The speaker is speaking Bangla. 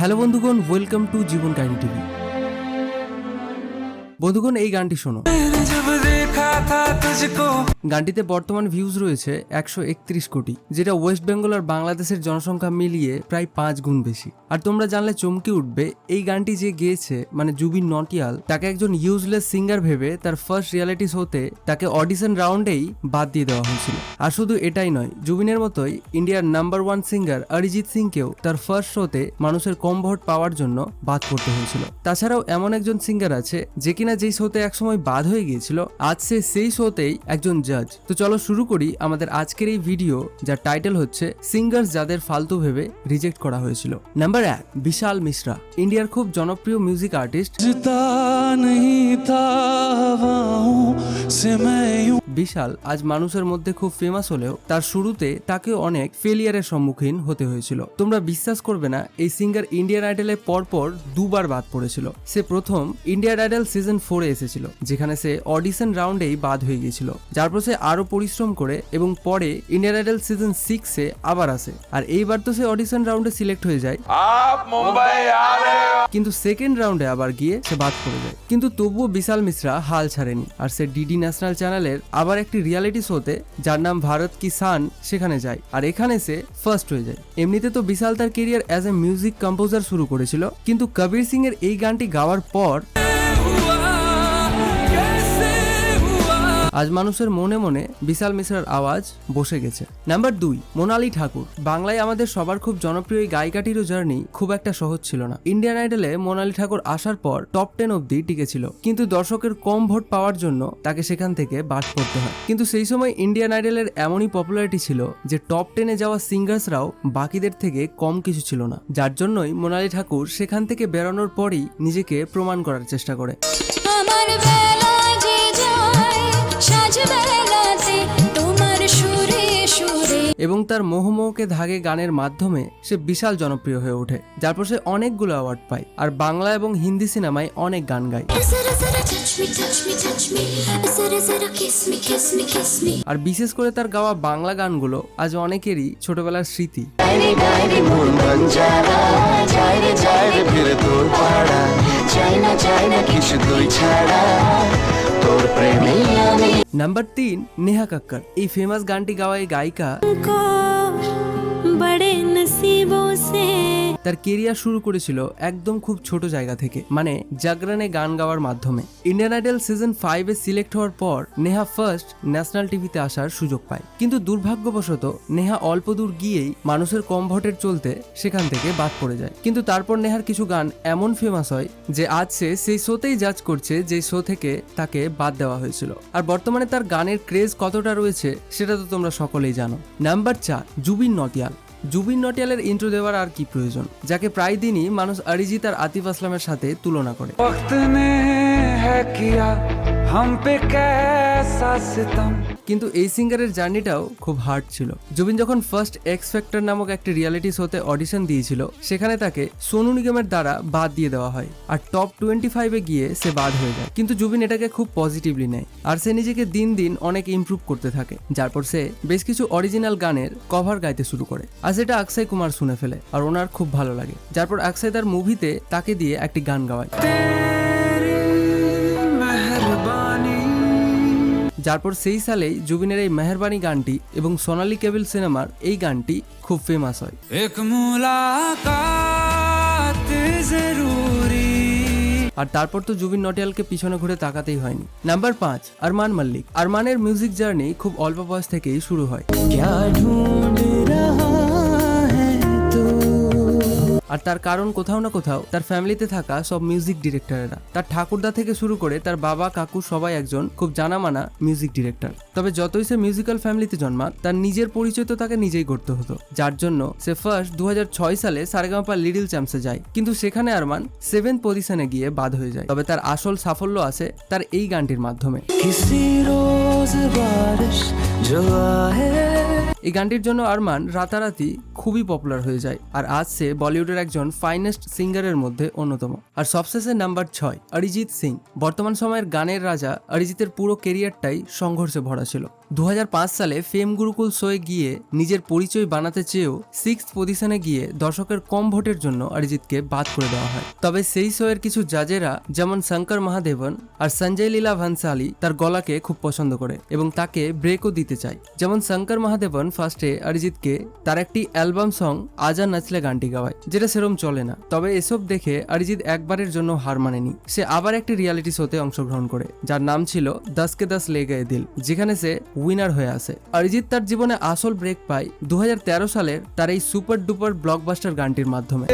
হ্যালো বন্ধুগণ ওয়েলকাম টু জীবন কাহিনী টিভি বন্ধুগণ, এই গানটি শোনো। গানটিতে বর্তমান ভিউজ রয়েছে একশো একত্রিশ কোটি, যেটা ওয়েস্ট বেঙ্গল আর বাংলাদেশের জনসংখ্যা মিলিয়ে প্রায় পাঁচ গুণ বেশি। আর তোমরা জানলে চমকে উঠবে, এই গানটি যে গেয়েছে মানে জুবিন নটিয়াল, তাকে একজন ইউজলেস সিঙ্গার ভেবে তার ফার্স্ট রিয়ালিটি শোতে তাকে অডিশন রাউন্ডেই বাদ দিয়ে দেওয়া হয়েছিল। আর শুধু এটাই নয়, জুবিনের মতোই ইন্ডিয়ার নাম্বার ওয়ান সিঙ্গার অরিজিৎ সিংকেও তার ফার্স্ট শোতে মানুষের কম ভোট পাওয়ার জন্য বাদ করতে হয়েছিল। তাছাড়াও এমন একজন সিঙ্গার আছে, যে কিনা যেই শোতে একসময় বাদ হয়ে গিয়েছিল, আজ সে সেই শোতেই একজন জাজ তো চলো শুরু করি আমাদের আজকের এই ভিডিও যার টাইটেল হচ্ছে সিঙ্গার্স যাদের ফালতু ভেবে রিজেক্ট করা হয়েছিল। নাম্বার এক, বিশাল মিশ্রা ইন্ডিয়ার খুব জনপ্রিয় মিউজিক আর্টিস্ট বিশাল আজ মানুষের মধ্যে খুব ফেমাস হলেও তার শুরুতে তাকে অনেক ফেলিয়ারের সম্মুখীন হতে হয়েছিল। তোমরা বিশ্বাস করবে না এই সিঙ্গার ইন্ডিয়ান আইডলে পরপর দুবার বাদ পড়েছিল। সে প্রথম ইন্ডিয়ান আইডল সিজন ফোরে এসেছিল যেখানে সে অডিশন রাউন্ডেই বাদ হয়ে গিয়েছিল। যার পর সে আরও পরিশ্রম করে এবং পরে ইন্ডিয়ান আইডল সিজন সিক্সে আবার আসে। আর এইবার তো সে অডিশন রাউন্ডে সিলেক্ট হয়ে যায়। কিন্তু সেকেন্ড রাউন্ডে আবার গিয়ে সে বাদ পড়ে যায়। কিন্তু তবুও বিশাল মিশ্রা হাল ছাড়েনি আর সে ডিডি ন্যাশনাল চ্যানেলের আবার একটি রিয়ালিটি শোতে, যার নাম ভারত কি সান সেখানে যায়। আর এখানে সে ফার্স্ট হয়ে যায়। এমনিতে তো বিশাল তার career as a music composer শুরু করেছিল, কিন্তু কবির সিং এর এই গানটি গাওয়ার পর আজ মানুষের মনে মনে বিশাল মিশ্রার আওয়াজ বসে গেছে। নাম্বার দুই, মোনালি ঠাকুর। বাংলায় আমাদের সবার খুব জনপ্রিয় এই গায়িকাটিরও জার্নি খুব একটা সহজ ছিল না। ইন্ডিয়ান আইডলে মোনালি ঠাকুর আসার পর টপ টেন অব্দি টিকেছিল। কিন্তু দর্শকের কম ভোট পাওয়ার জন্য তাকে সেখান থেকে বাদ পড়তে হয়। কিন্তু সেই সময় ইন্ডিয়ান আইডলের এমনই পপুলারিটি ছিল যে টপ টেনে যাওয়া সিঙ্গার্সরাও বাকিদের থেকে কম কিছু ছিল না। যার জন্যই মোনালি ঠাকুর সেখান থেকে বেরোনোর পরই নিজেকে প্রমাণ করার চেষ্টা করে। আমার এবং তার মোহমোহকে ধাগে গানের মাধ্যমে সে বিশাল জনপ্রিয় হয়ে ওঠে যার পর সে অনেকগুলো অ্যাওয়ার্ড পায় আর বাংলা এবং হিন্দি সিনেমায় অনেক গান গায়। আর বিশেষ করে তার গাওয়া বাংলা গানগুলো আজ অনেকেরই ছোটবেলার স্মৃতি। চাই না চাই না কিছু তুই ছাড়া। नंबर तीन नेहा कक्कड़। ये फ़ेमस गानी गावा गायिका। बड़े नसीबों से তার কেরিয়ার শুরু করেছিল একদম খুব ছোট জায়গা থেকে মানে জাগরানে গান গাওয়ার মাধ্যমে। ইন্ডিয়ান আইডল সিজন ফাইভে সিলেক্ট হওয়ার পর নেহা ফার্স্ট ন্যাশনাল টিভিতে আসার সুযোগ পায়। কিন্তু দুর্ভাগ্যবশত নেহা অল্প দূর গিয়েই মানুষের কম ভোটের চলতে সেখান থেকে বাদ পড়ে যায়। কিন্তু তারপর নেহার কিছু গান এমন ফেমাস হয় যে আজ সে সেই শোতেই জাজ করছে যে শো থেকে তাকে বাদ দেওয়া হয়েছিল। আর বর্তমানে তার গানের ক্রেজ কতটা রয়েছে সেটা তো তোমরা সকলেই জানো। নাম্বার চার, জুবিন নটিয়াল। জুবিন নটিয়ালের ইন্ট্রো দেওয়ার আর কি প্রয়োজন, যাকে প্রায় দিনই মানুষ অরিজিৎ আর আতিফ আসলামের সাথে তুলনা করে। কিন্তু এই সিঙ্গারের জার্নিটাও খুব হার্ড ছিল। জুবিন যখন ফার্স্ট এক্স ফ্যাক্টর নামক একটি রিয়ালিটি শোতে অডিশন দিয়েছিল, সেখানে তাকে সোনু নিগমের দ্বারা বাদ দিয়ে দেওয়া হয় আর টপ টোয়েন্টি ফাইভে গিয়ে সে বাদ হয়ে যায়। কিন্তু জুবিন এটাকে খুব পজিটিভলি নেয় আর সে নিজেকে দিন দিন অনেক ইম্প্রুভ করতে থাকে যারপর সে বেশ কিছু অরিজিনাল গানের কভার গাইতে শুরু করে। আর সেটা আকসাই কুমার শুনে ফেলে, আর ওনার খুব ভালো লাগে। যারপর আকসাই তার মুভিতে তাকে দিয়ে একটি গান গাওয়ায়। যারপর সেই সালেই জুবিনের এই মেহরবানি গানটি এবং সোনালি কেবিল সিনেমার এই গানটি খুব ফেমাস হয়। আর তারপর তো জুবিন নটিয়ালকে পিছনে ঘুরে তাকাতেই হয়নি। নাম্বার পাঁচ আরমান মল্লিক। আরমানের মিউজিক জার্নি খুব অল্প বয়স থেকেই শুরু হয়। আর তার কারণ কোথাও না কোথাও তার ফ্যামিলিতে থাকা সব মিউজিক ডিরেক্টরেরা। তার ঠাকুরদা থেকে শুরু করে তার বাবা, কাকু সবাই একজন খুব জানামানা মিউজিক ডিরেক্টর। তবে যতই সে মিউজিক্যাল ফ্যামিলিতে জন্মা তার নিজের পরিচয় তো তাকে নিজেই করতে হতো। যার জন্য সে ফার্স্ট দু হাজার ছয় সালে সারেগামাপা লিডিল চ্যাম্পসে যায়। কিন্তু সেখানে আরমান সেভেন পজিশনে গিয়ে বাদ হয়ে যায়। তবে তার আসল সাফল্য আছে তার এই গানটির মাধ্যমে। কিসি এই গানটির জন্য আরমান রাতারাতি খুবই পপুলার হয়ে যায়, আর আজ সে বলিউডের একজন ফাইনেস্ট সিঙ্গারের মধ্যে অন্যতম। আর সবশেষে নাম্বার ছয়, অরিজিৎ সিং। বর্তমান সময়ের গানের রাজা অরিজিতের পুরো কেরিয়ারটাই সংঘর্ষে ভরা ছিল। দু হাজার পাঁচ সালে ফেম গুরুকুল শোয়ে গিয়ে নিজের পরিচয় বানাতে চেয়েও সিক্স পজিশনে গিয়ে দর্শকের কম ভোটের জন্য অরিজিৎকে বাদ করে দেওয়া হয়। তবে সেই শোয়ের কিছু জাজেরা যেমন শঙ্কর মহাদেবন আর সঞ্জয় লীলা ভানসালি তার গলাকে খুব পছন্দ করে এবং তাকে ব্রেকও দিতে চায়। যেমন শঙ্কর মহাদেবন ফার্স্টে অরিজিৎকে তার একটি অ্যালবাম সং আজা নাচলে গানটি গাওয়ায়, যেটা সেরম চলে না। তবে এসব দেখে অরিজিৎ একবারের জন্য হার মানেনি। সে আবার একটি রিয়ালিটি শোতে অংশগ্রহণ করে, যার নাম ছিল দশ কে দশ লে গয়ে দিল, যেখানে সে উইনার হয়ে আসে অরিজিৎ তার জীবনে আসল ব্রেক পায়। দু সালের তার এই সুপার ডুপার ব্লকবাস্টার গানটির মাধ্যমে।